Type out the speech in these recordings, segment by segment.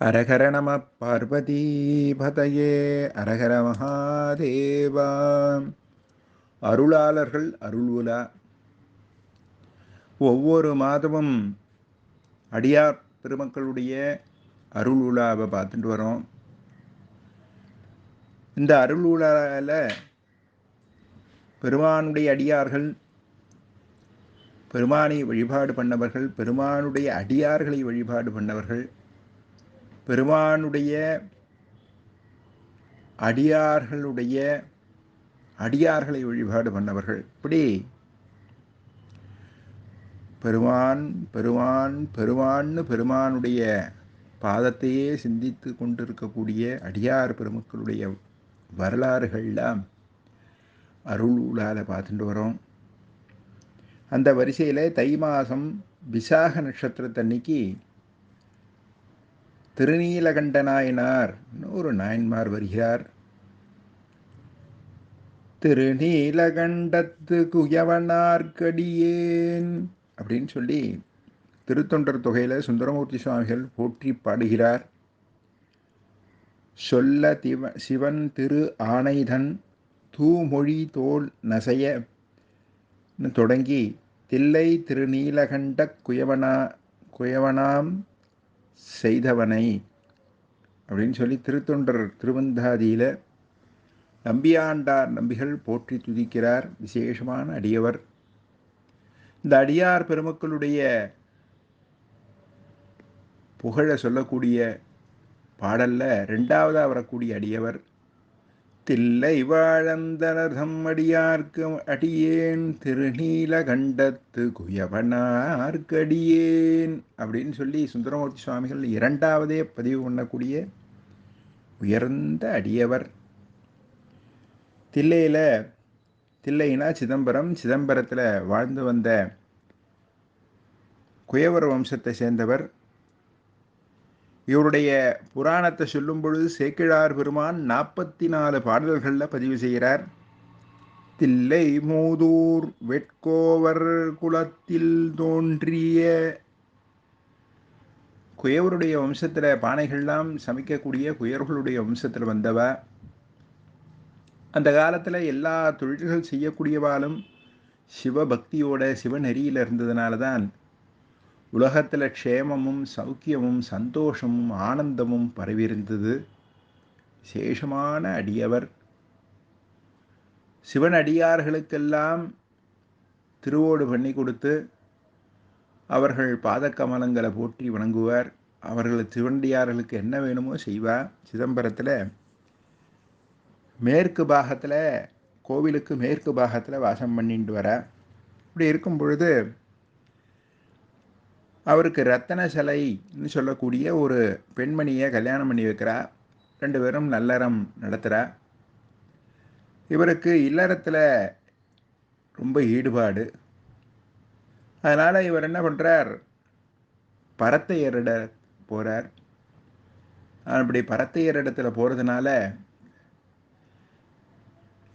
அரகர நம பார்வதீபதையே அரகர மகாதேவா. அருளாளர்கள் அருள்வுலா. ஒவ்வொரு மாதமும் அடியார் பெருமக்களுடைய அருள் உலாவை பார்த்துட்டு வரோம். இந்த அருள் உலாவில் பெருமானுடைய அடியார்கள் பெருமானை வழிபாடு பண்ணவர்கள் பெருமானுடைய அடியார்களை வழிபாடு பண்ணவர்கள் பெருமானுடைய அடியார்களுடைய அடியார்களை வழிபாடு பண்ணவர்கள். இப்படி பெருமான் பெருமான் பெருமான்னு பெருமானுடைய பாதத்தையே சிந்தித்து கொண்டிருக்கக்கூடிய அடியார் பெருமக்களுடைய வரலாறுகள்லாம் அருள் உலால பார்த்துட்டு வரோம். அந்த வரிசையில் தை மாதம் விசாக நட்சத்திரத்தன்னைக்கு திருநீலகண்ட நாயனார் ஒரு நாயன்மார் வருகிறார். திருநீலகண்டத்து குயவனார்கடியேன் அப்படின்னு சொல்லி திருத்தொண்டர் தொகையில் சுந்தரமூர்த்தி சுவாமிகள் போற்றி பாடுகிறார். சொல்ல திவ சிவன் திரு ஆனைதன் தூமொழி தோல் நசைய. தொடங்கி தில்லை திருநீலகண்ட குயவனா குயவனாம் செய்தவனை அப்படின்னு சொல்லி திருத்தொண்டர் திருவந்தாதியில் நம்பியாண்டார் நம்பிகள் போற்றி துதிக்கிறார். விசேஷமான அடியவர். இந்த அடியார் பெருமக்களுடைய புகழ சொல்லக்கூடிய பாடலில் ரெண்டாவதாக வரக்கூடிய அடியவர். தில்லை வாழந்தனர்தம் அடியார்க்கு அடியேன் திருநீலகண்டத்து குயவனார்க்கடியேன் அப்படின்னு சொல்லி சுந்தரமூர்த்தி சுவாமிகள் இரண்டாவதே பதிவு பண்ணக்கூடிய உயர்ந்த அடியவர். தில்லையில் தில்லைனா சிதம்பரம் சிதம்பரத்தில் வாழ்ந்து வந்த குயவர் வம்சத்தை சேர்ந்தவர் இவருடைய புராணத்தை சொல்லும் பொழுது சேக்கிழார் பெருமான் நாற்பத்தி நாலு பாடல்களில் பதிவு செய்கிறார். தில்லை மூதூர் வெட்கோவர் குலத்தில் தோன்றிய குயவருடைய வம்சத்தில் பானைகள்லாம் சமைக்கக்கூடிய குயர்களுடைய வம்சத்தில் வந்தவ. அந்த காலத்தில் எல்லா தொழில்கள் செய்யக்கூடியவாலும் சிவபக்தியோட சிவநெறியில் இருந்ததுனால தான் உலகத்தில் க்ஷேமமும் சௌக்கியமும் சந்தோஷமும் ஆனந்தமும் பரவியிருந்தது. விசேஷமான அடியவர். சிவன் அடியார்களுக்கெல்லாம் திருவோடு பண்ணி கொடுத்து அவர்கள் பாதக்கமலங்களை போற்றி வணங்குவார். அவர்கள் சிவனடியார்களுக்கு என்ன வேணுமோ செய்வார் சிதம்பரத்தில் மேற்கு பாகத்தில் கோவிலுக்கு மேற்கு பாகத்தில் வாசம் பண்ணிட்டு வர. இப்படி இருக்கும் பொழுது அவருக்கு ரத்தன சிலைன்னு சொல்லக்கூடிய ஒரு பெண்மணியை கல்யாணம் பண்ணி வைக்கிறா. ரெண்டு பேரும் நல்லறம் நடத்துகிறா இவருக்கு இல்லறத்தில் ரொம்ப ஈடுபாடு. அதனால் இவர் என்ன பண்ணுறார் பரத்தையரிட போகிறார் அப்படி பரத்தையரிடத்துல போகிறதுனால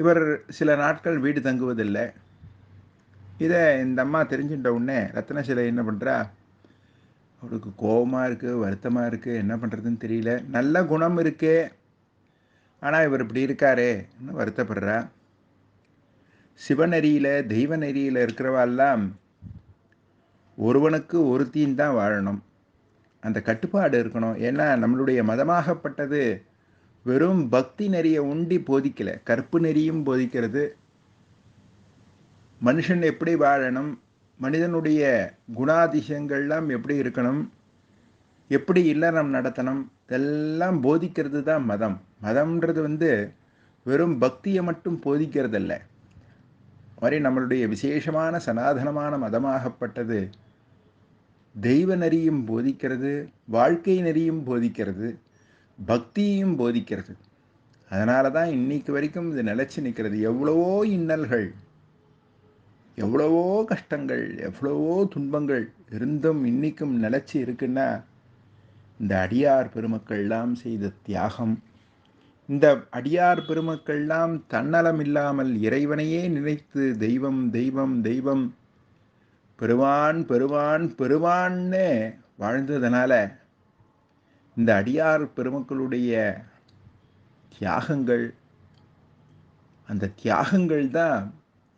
இவர் சில நாட்கள் வீடு தங்குவதில்லை. இதை இந்த அம்மா தெரிஞ்சுட்ட உடனே ரத்ன சிலை என்ன பண்ணுறா அவளுக்கு கோபமாக இருக்குது வருத்தமாக இருக்குது என்ன பண்ணுறதுன்னு தெரியல. நல்ல குணம் இருக்கே. ஆனால் இவர் இப்படி இருக்காரேன்னு வருத்தப்படுறா? சிவநெறியில் தெய்வ நெறியில் இருக்கிறவாள்லாம் ஒருவனுக்கு ஒருத்தின் தான் வாழணும். அந்த கட்டுப்பாடு இருக்கணும். ஏன்னா நம்மளுடைய மதமாகப்பட்டது வெறும் பக்தி நெறியை உண்டி போதிக்கலை. கற்பு நெறியும் போதிக்கிறது. மனுஷன் எப்படி வாழணும்? மனிதனுடைய குணாதிசயங்கள்லாம் எப்படி இருக்கணும்? எப்படி இல்லறம் நடத்தணும்? இதெல்லாம் போதிக்கிறது தான் மதம். மதம்ன்றது வந்து வெறும் பக்தியை மட்டும் போதிக்கிறதில்ல. மாதிரி நம்மளுடைய விசேஷமான சனாதனமான மதமாகப்பட்டது தெய்வ நெறியும் போதிக்கிறது வாழ்க்கை நெறியும் போதிக்கிறது பக்தியையும் போதிக்கிறது. அதனால தான் இன்னைக்கு வரைக்கும் இது நிலச்சி நிற்கிறது. எவ்வளவோ இன்னல்கள். எவ்வளவோ கஷ்டங்கள் எவ்வளவோ துன்பங்கள் இருந்தும் இன்னைக்கும் நிலச்சி இருக்குன்னா இந்த அடியார் பெருமக்கள்லாம் செய்த தியாகம் இந்த அடியார் பெருமக்கள்லாம் தன்னலம் இல்லாமல் இறைவனையே நினைத்து தெய்வம் தெய்வம் தெய்வம் பெருவான் பெருவான் பெருவான்னு வாழ்ந்ததுனால இந்த அடியார் பெருமக்களுடைய தியாகங்கள் அந்த தியாகங்கள் தான்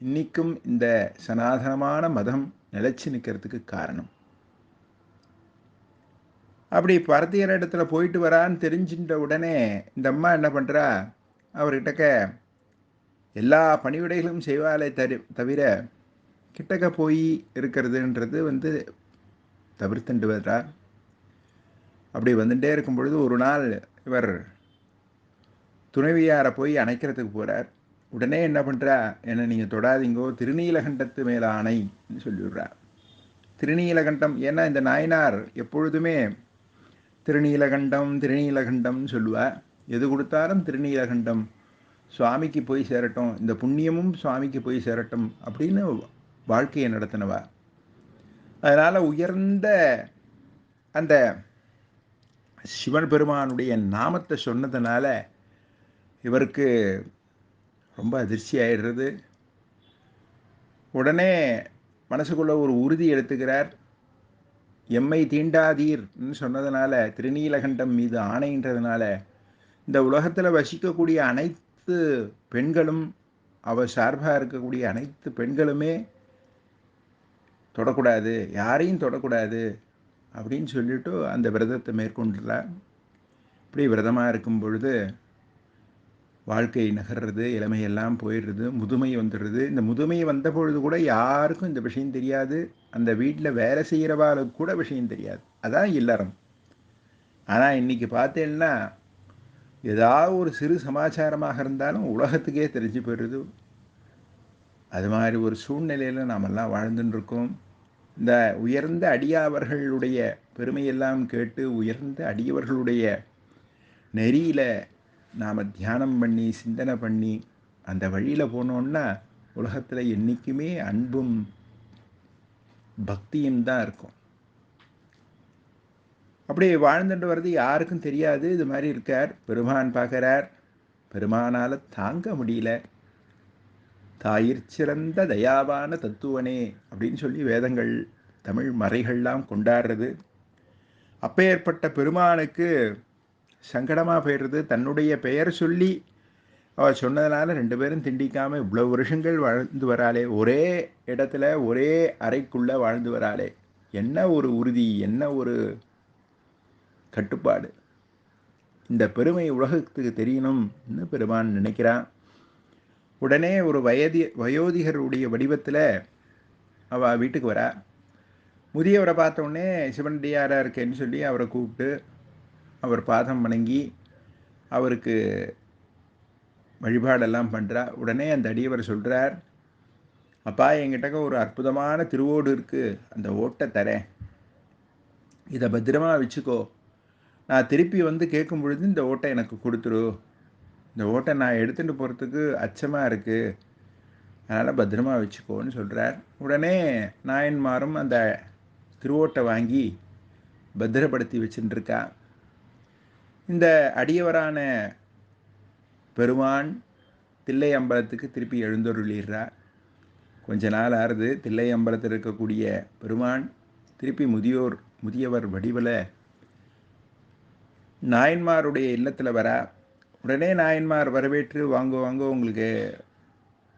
இன்னைக்கும் இந்த சனாதனமான மதம் நிலச்சி நிற்கிறதுக்கு காரணம். அப்படி பரத்தியர் இடத்துல போயிட்டு வரான்னு தெரிஞ்சின்ற உடனே இந்த அம்மா என்ன பண்ணுறா அவர்கிட்டக்க எல்லா பணிவிடைகளும் செய்வாலே தரு தவிர கிட்டக்க போய் இருக்கிறதுன்றது வந்து தவிர்த்துண்டு வர்றா. அப்படி வந்துட்டே இருக்கும் பொழுது ஒரு நாள் இவர் துணைவியாரை போய் அணைக்கிறதுக்கு போகிறார் உடனே என்ன பண்ணுறா என்னை நீங்கள் தொடாதீங்கோ. திருநீலகண்டத்து மேல ஆணைன்னு சொல்லிவிடுறா. திருநீலகண்டம் ஏன்னா இந்த நாயனார் எப்பொழுதுமே திருநீலகண்டம் திருநீலகண்டம்னு சொல்லுவா எது கொடுத்தாலும் திருநீலகண்டம். சுவாமிக்கு போய் சேரட்டும். இந்த புண்ணியமும் சுவாமிக்கு போய் சேரட்டும் அப்படின்னு வாழ்க்கையை நடத்தினவா. அதனால் உயர்ந்த அந்த சிவன் பெருமானுடைய நாமத்தை சொன்னதுனால இவருக்கு ரொம்ப அதிர்ச்சி ஆயிடுறது. உடனே மனசுக்குள்ள ஒரு உறுதி எடுத்துக்கிறார். எம்மை தீண்டாதீர்னு சொன்னதுனால திருநீலகண்டம் மீது ஆணைன்றதுனால இந்த உலகத்தில் வசிக்கக்கூடிய அனைத்து பெண்களும் அவ சார்பாக இருக்கக்கூடிய அனைத்து பெண்களுமே தொடக்கூடாது யாரையும் தொடக்கூடாது அப்படின்னு சொல்லிட்டு அந்த விரதத்தை மேற்கொண்டுறார் இப்படி விரதமாக இருக்கும் பொழுது வாழ்க்கை நகர்றது இளமையெல்லாம் போயிடுறது முதுமை வந்துடுறது. இந்த முதுமை வந்த பொழுது கூட யாருக்கும் இந்த விஷயம் தெரியாது. அந்த வீட்டில் வேலை செய்கிறவாளுக்கு கூட விஷயம் தெரியாது. அதான் இல்லறம். ஆனால் இன்றைக்கி பார்த்தேன்னா ஏதாவது ஒரு சிறு சமாச்சாரமாக இருந்தாலும் உலகத்துக்கே தெரிஞ்சு போயிடுது அது மாதிரி ஒரு சூழ்நிலையில் நாமெல்லாம் வாழ்ந்துட்டுருக்கோம் இந்த உயர்ந்த அடியாவர்களுடைய பெருமையெல்லாம் கேட்டு உயர்ந்த அடியவர்களுடைய நெறியில் நாம் தியானம் பண்ணி சிந்தனை பண்ணி அந்த வழியில் போனோன்னா உலகத்தில் என்றைக்குமே அன்பும் பக்தியும் தான் இருக்கும். அப்படியே வாழ்ந்துட்டு வர்றது யாருக்கும் தெரியாது. இது மாதிரி இருக்கார். பெருமான் பார்க்குறார். பெருமானால் தாங்க முடியல. தாயிற் சிறந்த தயாவான தத்துவனே அப்படின்னு சொல்லி வேதங்கள் தமிழ் மறைகள்லாம் கொண்டாடுறது. அப்பேற்பட்ட பெருமானுக்கு சங்கடமாக போயிடுறது. தன்னுடைய பெயர் சொல்லி அவள் சொன்னதுனால ரெண்டு பேரும் திண்டிக்காமல் இவ்வளோ வருஷங்கள் வாழ்ந்து வராளே. ஒரே இடத்துல ஒரே அறைக்குள்ளே வாழ்ந்து வராளே. என்ன ஒரு உறுதி என்ன ஒரு கட்டுப்பாடு? இந்த பெருமை உலகத்துக்கு தெரியணும்னு பெருமான் நினைக்கிறான். உடனே ஒரு வயதி வயோதிகருடைய வடிவத்தில் அவள் வீட்டுக்கு வரா. முதியவரை பார்த்த சிவனடியாராக இருக்கேன்னு சொல்லி அவரை கூப்பிட்டு அவர் பாதம் வணங்கி அவருக்கு வழிபாடெல்லாம் பண்ணுறா உடனே அந்த அடியவர் சொல்கிறார் அப்பா என்கிட்டக்க ஒரு அற்புதமான திருவோடு இருக்குது அந்த ஓட்டை தரேன். இதை பத்திரமா வச்சுக்கோ. நான் திருப்பி வந்து கேட்கும் பொழுது இந்த ஓட்டை எனக்கு கொடுத்துரு. இந்த ஓட்டை நான் எடுத்துகிட்டு போகிறதுக்கு அச்சமாக இருக்குது அதனால் பத்திரமா வச்சுக்கோன்னு சொல்கிறார் உடனே நாயன்மாரும் அந்த திருவோட்டை வாங்கி பத்திரப்படுத்தி வச்சுட்டுருக்கான் இந்த அடியவரான பெருமான் தில்லை அம்பலத்துக்கு திருப்பி எழுந்தொருளிடுறார் கொஞ்ச நாள் ஆறுது தில்லை அம்பலத்தில் இருக்கக்கூடிய பெருமான் திருப்பி முதியோர் முதியவர் வடிவில் நாயன்மாருடைய இல்லத்தில் வரா. உடனே நாயன்மார் வரவேற்று வாங்க வாங்க உங்களுக்கு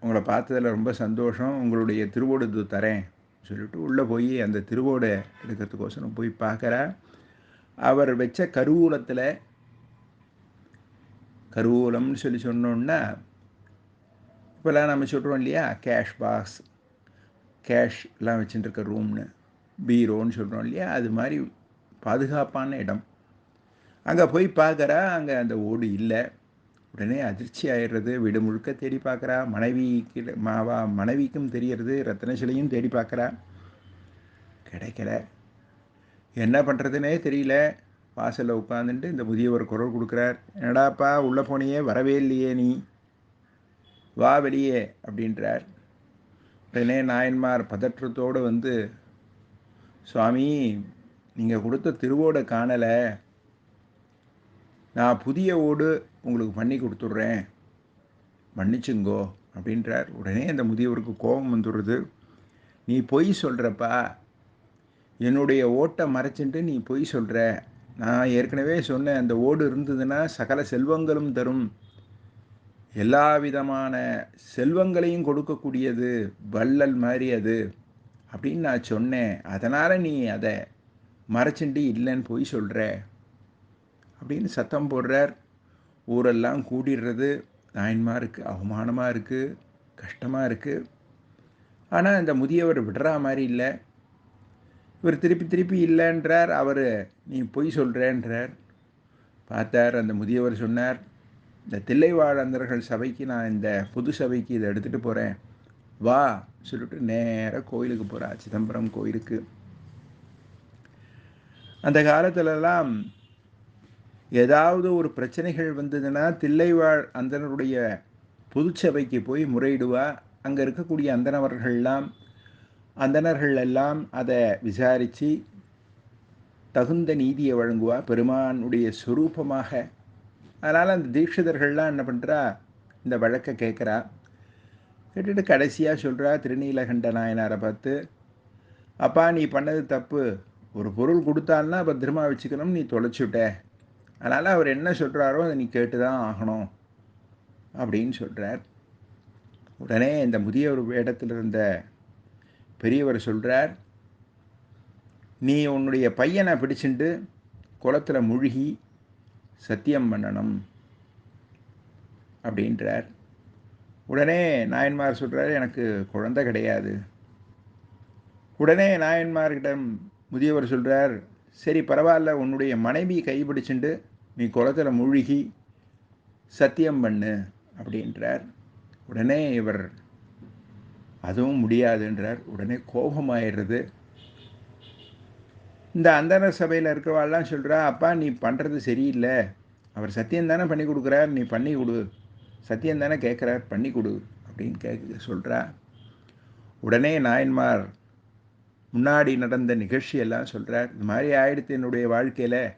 உங்களை பார்த்ததில் ரொம்ப சந்தோஷம் உங்களுடைய திருவோடு தரேன். சொல்லிட்டு உள்ளே போய் அந்த திருவோடை எடுக்கிறதுக்கோசரம் போய் பார்க்குறா. அவர் வச்ச கருவூலத்தில் கருவூலம்னு சொல்லி சொன்னோன்னா இப்போல்லாம் நம்ம சொல்கிறோம் இல்லையா கேஷ் பாக்ஸ் கேஷ் எல்லாம் வச்சுட்டு இருக்க ரூம்னு பீரோன்னு சொல்கிறோம் இல்லையா அது மாதிரி பாதுகாப்பான இடம். அங்கே போய் பார்க்குறா அங்கே அந்த ஓடு இல்லை. உடனே அதிர்ச்சி ஆயிடுறது வீடு முழுக்க தேடி பார்க்குறா மனைவிக்கு மாவா மனைவிக்கும் தெரியறது ரத்னசிலையும் தேடி பார்க்குறா. கிடைக்கல. என்ன பண்ணுறதுனே தெரியல. வாசலில் உட்காந்துட்டு இந்த முதியவர் குரல் கொடுக்குறார். என்னடாப்பா உள்ளே போனியே வரவே இல்லையே நீ. வா வெளியே அப்படின்றார். உடனே நாயன்மார் பதற்றத்தோடு வந்து சுவாமி நீங்கள் கொடுத்த திருவோடை காணலை. நான் புதிய ஓடு உங்களுக்கு பண்ணி கொடுத்துட்றேன். மன்னிச்சுங்கோ அப்படின்றார். உடனே அந்த முதியவருக்கு கோபம் வந்துடுறது நீ பொய் சொல்கிறப்பா என்னுடைய ஓட்டை மறைச்சிட்டு நீ பொய் சொல்கிற நான் ஏற்கனவே சொன்னேன் அந்த ஓடு இருந்ததுன்னா சகல செல்வங்களும் தரும். எல்லா விதமான செல்வங்களையும் கொடுக்கக்கூடியது வள்ளல் மாதிரி அது. அப்படின்னு நான் சொன்னேன். அதனால் நீ அதை மறைச்சிண்டு இல்லைன்னு போய் சொல்கிற அப்படின்னு சத்தம் போடுறார். ஊரெல்லாம் கூடிடுறது. நாயன்மாருக்கு அவமானமாக இருக்குது கஷ்டமாக இருக்குது ஆனால் இந்த முதியவர் விடுறா மாதிரி இல்லை. இவர் திருப்பி திருப்பி இல்லைன்றார் அவர் நீ பொய் சொல்கிறேன்றார் பார்த்தார் அந்த முதியவர் சொன்னார் இந்த தில்லைவாழந்தர்கள் சபைக்கு நான் இந்த புது சபைக்கு இதை எடுத்துகிட்டு போகிறேன் வா சொல்லிட்டு நேராக கோயிலுக்கு போகிறா சிதம்பரம் கோயிலுக்கு. அந்த காலத்திலலாம் ஏதாவது ஒரு பிரச்சனைகள் வந்ததுன்னா தில்லைவாழ் அந்தனருடைய பொதுச்சபைக்கு போய் முறையிடுவா. அங்கே இருக்கக்கூடிய அந்தனவர்கள்லாம் அந்தணர்கள் எல்லாம் அதை விசாரித்து தகுந்த நீதியை வழங்குவா பெருமானுடைய சுரூபமாக. அதனால் அந்த தீட்சிதர்கள்லாம் என்ன பண்ணுறா இந்த வழக்கை கேட்குறா. கேட்டுட்டு கடைசியாக சொல்கிறா திருநீலகண்ட நாயனாரை பார்த்து அப்பா நீ பண்ணது தப்பு. ஒரு பொருள் கொடுத்தான்னா பத்திரமா வச்சுக்கணும் நீ தொலைச்சுட்ட அதனால் அவர் என்ன சொல்கிறாரோ அதை நீ கேட்டு தான் ஆகணும். அப்படின்னு சொல்கிறார் உடனே இந்த முதியவர் வேடத்தில் இருந்த பெரியவர் சொல்கிறார் நீ உன்னுடைய பையனை பிடிச்சிட்டு குளத்தில் முழுகி சத்தியம் பண்ணணும் அப்படின்றார். உடனே நாயன்மார் சொல்கிறார் எனக்கு குழந்தை கிடையாது. உடனே நாயன்மார்கிட்ட முதியவர் சொல்கிறார் சரி பரவாயில்ல உன்னுடைய மனைவி கைப்பிடிச்சுண்டு நீ குளத்தில் முழுகி சத்தியம் பண்ணு அப்படின்றார். உடனே இவர் அதுவும் முடியாதுன்றார். உடனே கோபமாயிடுறது. இந்த அந்தன சபையில் இருக்கிறவாள்லாம் சொல்கிறா அப்பா நீ பண்ணுறது சரியில்லை. அவர் சத்தியம் தானே பண்ணி கொடுக்குறார். நீ பண்ணி கொடு. சத்தியம் தானே கேட்குறார். பண்ணி கொடு. அப்படின்னு கேட்க சொல்கிறா உடனே நாயன்மார் முன்னாடி நடந்த நிகழ்ச்சியெல்லாம் சொல்கிறார் இந்த மாதிரி ஆயிடுத்து என்னுடைய வாழ்க்கையில்.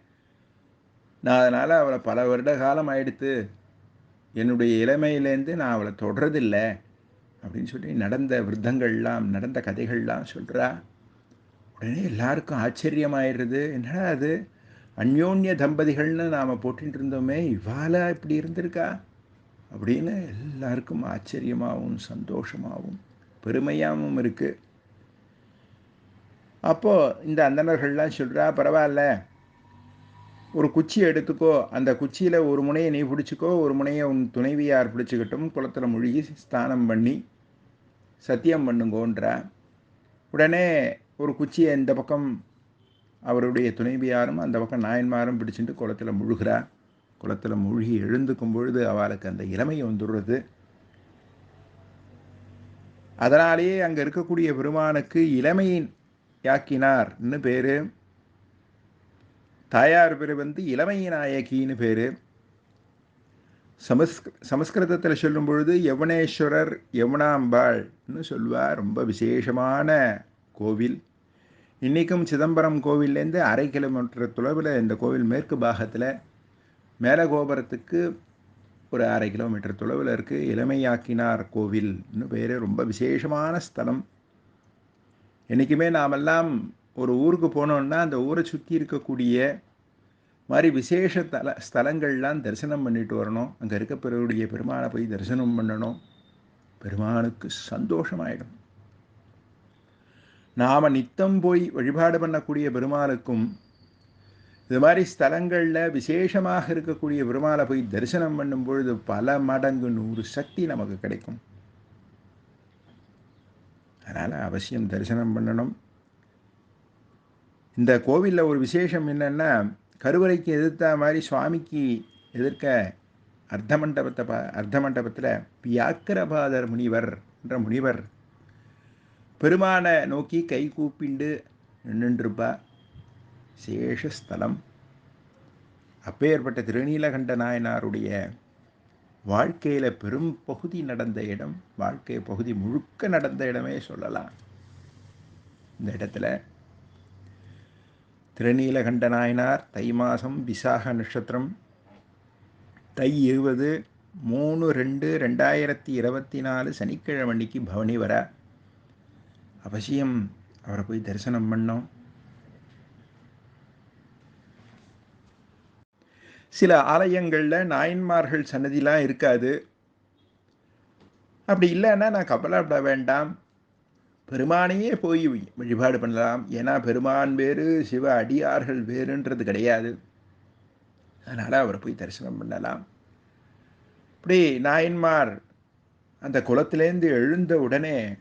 நான் அதனால் அவளை பல வருட காலம் ஆயிடுத்து. என்னுடைய இளமையிலேருந்து நான் அவளை தொடரதில்லை அப்படின்னு சொல்லி நடந்த விருத்தங்கள்லாம் நடந்த கதைகள்லாம் சொல்கிறா உடனே எல்லாருக்கும் ஆச்சரியமாயிடுறது. என்னடா அது? அந்யோன்ய தம்பதிகள்னு நாம் போட்டுட்டு இருந்தோமே இவாளா இப்படி இருந்திருக்கா? அப்படின்னு எல்லாருக்கும் ஆச்சரியமாகவும் சந்தோஷமாகவும் பெருமையாகவும் இருக்குது அப்போது இந்த அந்தணர்கள்லாம் சொல்கிறா பரவாயில்ல. ஒரு குச்சி எடுத்துக்கோ. அந்த குச்சியில் ஒரு முனையை நீ பிடிச்சிக்கோ. ஒரு முனையை உன் துணைவியார் பிடிச்சிக்கிட்டும். குளத்தில் முழுகி ஸ்நானம் பண்ணி சத்தியம் பண்ணுங்கோன்றா. உடனே ஒரு குச்சியை இந்த பக்கம் அவருடைய துணைவியாரும் அந்த பக்கம் நாயன்மாரும் பிடிச்சிட்டு குளத்தில் முழுகிறா. குளத்தில் மூழ்கி எழுந்துக்கும் பொழுது அவளுக்கு அந்த இளமை வந்துடுறது. அதனாலேயே அங்கே இருக்கக்கூடிய பெருமானுக்கு இளமையின் யாக்கினார்னு பேர்? தாயார் பேர் வந்து இளமை நாயகின்னு பேர். சமஸ் சமஸ்கிருதத்தில் சொல்லும் பொழுது யவனேஸ்வரர் யமுனாம்பாள்னு சொல்லுவார். ரொம்ப விசேஷமான கோவில். இன்றைக்கும் சிதம்பரம் கோவில்லேருந்து அரை கிலோமீட்டர் தொலைவில் இந்த கோவில் மேற்கு பாகத்தில் மேலே கோபுரத்துக்கு ஒரு அரை கிலோமீட்டர் தொலைவில் இருக்குது இளமையாக்கினார் கோவில்னு பேர். ரொம்ப விசேஷமான ஸ்தலம். என்றைக்குமே நாமெல்லாம் ஒரு ஊருக்கு போனோம்னா அந்த ஊரை சுற்றி இருக்கக்கூடிய மாதிரி விசேஷ தல ஸ்தலங்கள்லாம் தரிசனம் பண்ணிட்டு வரணும். அங்கே இருக்க பிறருடைய பெருமானை போய் தரிசனம் பண்ணணும். பெருமானுக்கு சந்தோஷமாயிடும். நாம் நித்தம் போய் வழிபாடு பண்ணக்கூடிய பெருமாளுக்கும் இது மாதிரி ஸ்தலங்களில் விசேஷமாக இருக்கக்கூடிய பெருமாளை போய் தரிசனம் பண்ணும் பொழுது பல மடங்கு நூறு சக்தி நமக்கு கிடைக்கும். அதனால் அவசியம் தரிசனம் பண்ணணும். இந்த கோவிலில் ஒரு விசேஷம் என்னென்னா கருவறைக்கு எதிர்த்த மாதிரி சுவாமிக்கு எதிர்க்க அர்த்த மண்டபத்தை பா அர்த்த மண்டபத்தில் வியாக்கிரபாதர் முனிவர் என்ற முனிவர். பெருமானை நோக்கி கை கூப்பிண்டு நின்றுருப்பா. சேஷஸ்தலம் அப்பேற்பட்ட திருநீலகண்ட நாயனாருடைய வாழ்க்கையில் பெரும் பகுதி நடந்த இடம் வாழ்க்கை பகுதி முழுக்க நடந்த இடமே சொல்லலாம். இந்த இடத்துல திருநீலகண்ட நாயனார் தை மாதம் விசாக நட்சத்திரம். தை இருபது மூணு ரெண்டு ரெண்டாயிரத்தி இருபத்தி நாலு சனிக்கிழமை அன்னைக்கு பவனி வர. அவசியம் அவரை போய் தரிசனம் பண்ணோம் சில ஆலயங்களில் நாயன்மார்கள் சன்னதிலாம் இருக்காது. அப்படி இல்லைன்னா நான் கபலாப்பட வேண்டாம். பெருமானையே போய் வழிபாடு பண்ணலாம். ஏன்னா பெருமான் வேறு சிவ அடியார்கள் வேறுன்றது கிடையாது. அதனால் அவரை போய் தரிசனம் பண்ணலாம். இப்படி நாயன்மார் அந்த குளத்திலேருந்து எழுந்த உடனே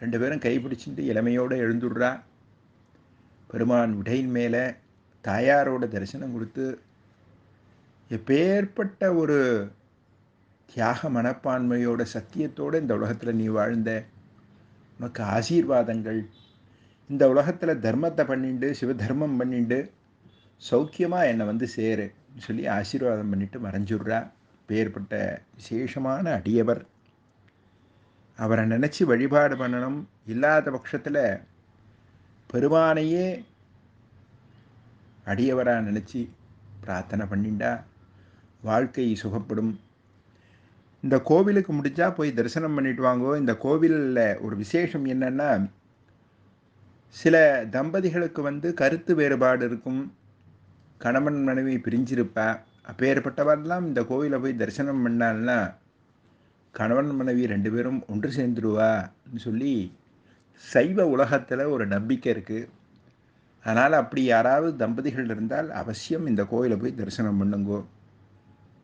ரெண்டு பேரும் கைப்பிடிச்சிட்டு இளமையோடு எழுந்துடுறா. பெருமான் உடையின் மேலே தாயாரோட தரிசனம் கொடுத்து எப்பேற்பட்ட ஒரு தியாக மனப்பான்மையோட சத்தியத்தோடு இந்த உலகத்தில் நீ வாழ்ந்த உனக்கு ஆசீர்வாதங்கள். இந்த உலகத்தில் தர்மத்தை பண்ணிண்டு சிவதர்மம் பண்ணிண்டு சௌக்கியமாக என்னை வந்து சேரு சொல்லி ஆசீர்வாதம் பண்ணிட்டு மறைஞ்சுடுறா. பேர்பட்ட விசேஷமான அடியவர். அவரை நினச்சி வழிபாடு பண்ணணும். இல்லாத பட்சத்தில் பெருமானையே அடியவராக நினச்சி பிரார்த்தனை பண்ணிண்டா. வாழ்க்கை சுகப்படும். இந்த கோவிலுக்கு முடிஞ்சா போய் தரிசனம் பண்ணிட்டு வாங்கோ. இந்த கோவிலில் ஒரு விசேஷம் என்னன்னா சில தம்பதிகளுக்கு வந்து கருத்து வேறுபாடு இருக்கும். கணவன் மனைவி பிரிஞ்சிருப்பா. அப்பேற்பட்டவரெல்லாம் இந்த கோவிலை போய் தரிசனம் பண்ணால்னா கணவன் மனைவி ரெண்டு பேரும் ஒன்று சேர்ந்துருவான்னு சொல்லி சைவ உலகத்தில் ஒரு நம்பிக்கை இருக்குது அதனால் அப்படி யாராவது தம்பதிகள் இருந்தால் அவசியம் இந்த கோயிலை போய் தரிசனம் பண்ணுங்கோ.